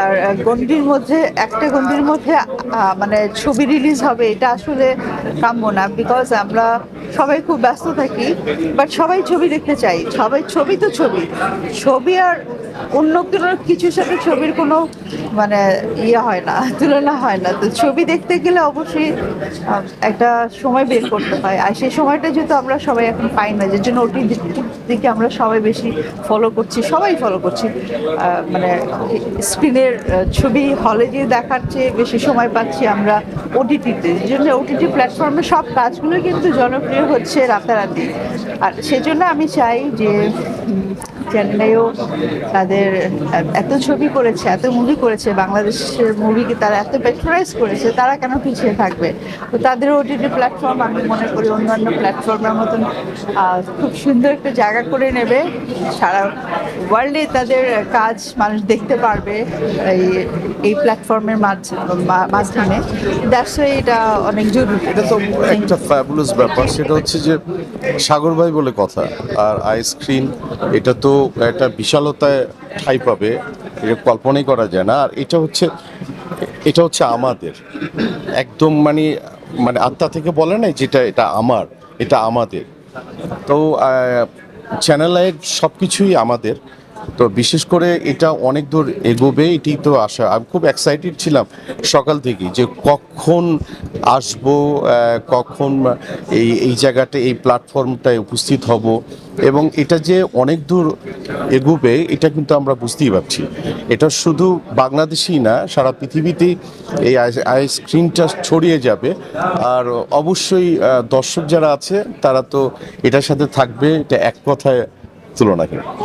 আর গন্ডির মধ্যে, একটা গন্ডির মধ্যে মানে ছবি রিলিজ হবে, এটা আসলে কাম্য না বিকজ আমরা সবাই খুব ব্যস্ত থাকি বাট সবাই ছবি দেখতে চাই, সবাই, ছবি তো ছবি ছবি আর অন্য কোনো কিছুর সাথে ছবির কোনো মানে ইয়ে হয় না, তুলনা হয় না। তো ছবি দেখতে গেলে অবশ্যই একটা সময় বের করতে হয়। আর সেই সময়টা যেহেতু আমরা সবাই এখন পাই না যে জন্য ওটি দিকে আমরা সবাই বেশি ফলো করছি, সবাই ফলো করছি। মানে স্ক্রিনের ছবি হলে গিয়ে দেখার চেয়ে বেশি সময় পাচ্ছি আমরা ওটিটিতে এই জন্য ওটিটি প্ল্যাটফর্মে সব কাজগুলো কিন্তু জনপ্রিয় হচ্ছে রাতারাতি। আর সেজন্য আমি চাই যে চেন্নাইও তাদের এত ছবি করেছে, এত মুভি করেছে, বাংলাদেশের মুভিকে তারা এত প্যাট্রোনাইজ করেছে, তারা কেন পিছিয়ে থাকবে? তো তাদের ওটিটি প্ল্যাটফর্ম আমি মনে করি অন্যান্য প্ল্যাটফর্মের মতন খুব সুন্দর একটা জায়গা করে নেবে। সারা ওয়ার্ল্ডে তাদের কাজ মানুষ দেখতে পারবে এই এই প্ল্যাটফর্মের মাঝখানে। দ্যাটস এটা অনেক জরুরি। তো একটা ফ্যাবুলাস ব্যাপার। সেটা হচ্ছে যে সাগর ভাই বলে কথা, আর আইসক্রিম এটা তো একটা বিশালতায় ঠাই পাবে, এটা কল্পনাই করা যায় না। আর এটা হচ্ছে এটা হচ্ছে আমাদের। একদম মানে মানে আত্মা থেকে বলে নাই যেটা, এটা আমার, এটা আমাদের। তো চ্যানেল আইয়ের সব কিছুই আমাদের। তো বিশেষ করে এটা অনেক দূর এগোবে, এটি তো আশা। আমি খুব এক্সাইটেড ছিলাম সকাল থেকেই যে কখন আসব কখন এই এই জায়গাটা এই প্ল্যাটফর্মটায় উপস্থিত হব এবং এটা যে অনেক দূর এগোবে, এটা কিন্তু আমরা বুঝতেই পারছি। এটা শুধু বাংলাদেশেই না, সারা পৃথিবীতেই এই আইসক্রিমটা ছড়িয়ে যাবে। আর অবশ্যই দর্শক যারা আছে, তারা তো এটার সাথে থাকবে, এটা এক কথায় তুলনাহীন